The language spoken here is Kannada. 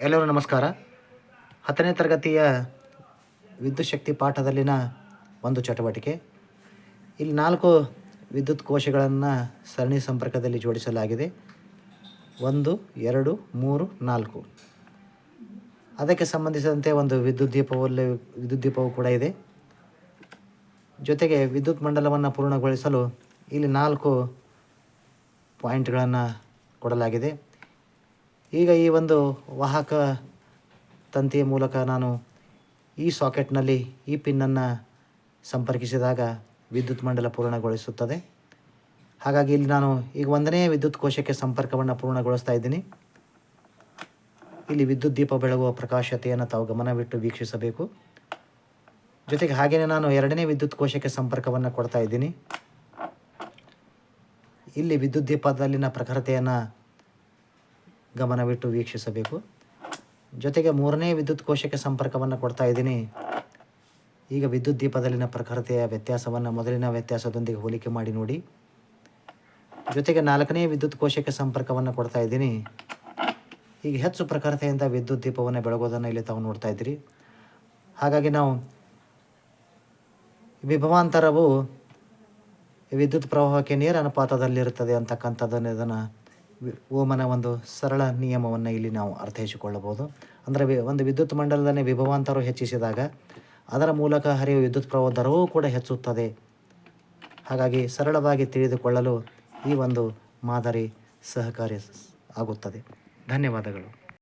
ಎಲ್ಲರೂ ನಮಸ್ಕಾರ. ಹತ್ತನೇ ತರಗತಿಯ ವಿದ್ಯುತ್ ಶಕ್ತಿ ಪಾಠದಲ್ಲಿನ ಒಂದು ಚಟುವಟಿಕೆ. ಇಲ್ಲಿ ನಾಲ್ಕು ವಿದ್ಯುತ್ ಕೋಶಗಳನ್ನು ಸರಣಿ ಸಂಪರ್ಕದಲ್ಲಿ ಜೋಡಿಸಲಾಗಿದೆ. ಒಂದು, ಎರಡು, ಮೂರು, ನಾಲ್ಕು. ಅದಕ್ಕೆ ಸಂಬಂಧಿಸಿದಂತೆ ಒಂದು ವಿದ್ಯುತ್ ದೀಪವಲ್ಲಿ ವಿದ್ಯುತ್ ದೀಪವು ಕೂಡ ಇದೆ. ಜೊತೆಗೆ ವಿದ್ಯುತ್ ಮಂಡಲವನ್ನು ಪೂರ್ಣಗೊಳಿಸಲು ಇಲ್ಲಿ ನಾಲ್ಕು ಪಾಯಿಂಟ್ಗಳನ್ನು ಕೊಡಲಾಗಿದೆ. ಈಗ ಈ ಒಂದು ವಾಹಕ ತಂತಿಯ ಮೂಲಕ ನಾನು ಈ ಸಾಕೆಟ್ನಲ್ಲಿ ಈ ಪಿನ್ನನ್ನು ಸಂಪರ್ಕಿಸಿದಾಗ ವಿದ್ಯುತ್ ಮಂಡಲ ಪೂರ್ಣಗೊಳಿಸುತ್ತದೆ. ಹಾಗಾಗಿ ಇಲ್ಲಿ ನಾನು ಈಗ ಒಂದನೇ ವಿದ್ಯುತ್ ಕೋಶಕ್ಕೆ ಸಂಪರ್ಕವನ್ನು ಪೂರ್ಣಗೊಳಿಸ್ತಾ ಇದ್ದೀನಿ. ಇಲ್ಲಿ ವಿದ್ಯುತ್ ದೀಪ ಬೆಳಗುವ ಪ್ರಕಾಶತೆಯನ್ನು ತಾವು ಗಮನವಿಟ್ಟು ವೀಕ್ಷಿಸಬೇಕು. ಜೊತೆಗೆ ಹಾಗೆಯೇ ನಾನು ಎರಡನೇ ವಿದ್ಯುತ್ ಕೋಶಕ್ಕೆ ಸಂಪರ್ಕವನ್ನು ಕೊಡ್ತಾ ಇದ್ದೀನಿ. ಇಲ್ಲಿ ವಿದ್ಯುತ್ ದೀಪದಲ್ಲಿನ ಪ್ರಖರತೆಯನ್ನು ಗಮನವಿಟ್ಟು ವೀಕ್ಷಿಸಬೇಕು. ಜೊತೆಗೆ ಮೂರನೇ ವಿದ್ಯುತ್ ಕೋಶಕ್ಕೆ ಸಂಪರ್ಕವನ್ನು ಕೊಡ್ತಾ ಇದ್ದೀನಿ. ಈಗ ವಿದ್ಯುತ್ ದೀಪದಲ್ಲಿನ ಪ್ರಖರತೆಯ ವ್ಯತ್ಯಾಸವನ್ನು ಮೊದಲಿನ ವ್ಯತ್ಯಾಸದೊಂದಿಗೆ ಹೋಲಿಕೆ ಮಾಡಿ ನೋಡಿ. ಜೊತೆಗೆ ನಾಲ್ಕನೇ ವಿದ್ಯುತ್ ಕೋಶಕ್ಕೆ ಸಂಪರ್ಕವನ್ನು ಕೊಡ್ತಾ ಇದ್ದೀನಿ. ಈಗ ಹೆಚ್ಚು ಪ್ರಖರತೆಯಿಂದ ವಿದ್ಯುತ್ ದೀಪವನ್ನು ಬೆಳಗೋದನ್ನು ಇಲ್ಲಿ ತಾವು ನೋಡ್ತಾ ಇದ್ದೀರಿ. ಹಾಗಾಗಿ ನಾವು ವಿಭವಾಂತರವು ವಿದ್ಯುತ್ ಪ್ರವಾಹಕ್ಕೆ ನೇರ ಅನುಪಾತದಲ್ಲಿರುತ್ತದೆ ಅಂತಕ್ಕಂಥದ್ದನ್ನು ಇದನ್ನು ಓಮನ ಒಂದು ಸರಳ ನಿಯಮವನ್ನು ಇಲ್ಲಿ ನಾವು ಅರ್ಥೈಸಿಕೊಳ್ಳಬಹುದು. ಅಂದರೆ ಒಂದು ವಿದ್ಯುತ್ ಮಂಡಲದಲ್ಲಿ ವಿಭವಾಂತರು ಹೆಚ್ಚಿಸಿದಾಗ ಅದರ ಮೂಲಕ ಹರಿಯುವ ವಿದ್ಯುತ್ ಪ್ರವಾಹ ದರವೂ ಕೂಡ ಹೆಚ್ಚುತ್ತದೆ. ಹಾಗಾಗಿ ಸರಳವಾಗಿ ತಿಳಿದುಕೊಳ್ಳಲು ಈ ಒಂದು ಮಾದರಿ ಸಹಕಾರಿ ಆಗುತ್ತದೆ. ಧನ್ಯವಾದಗಳು.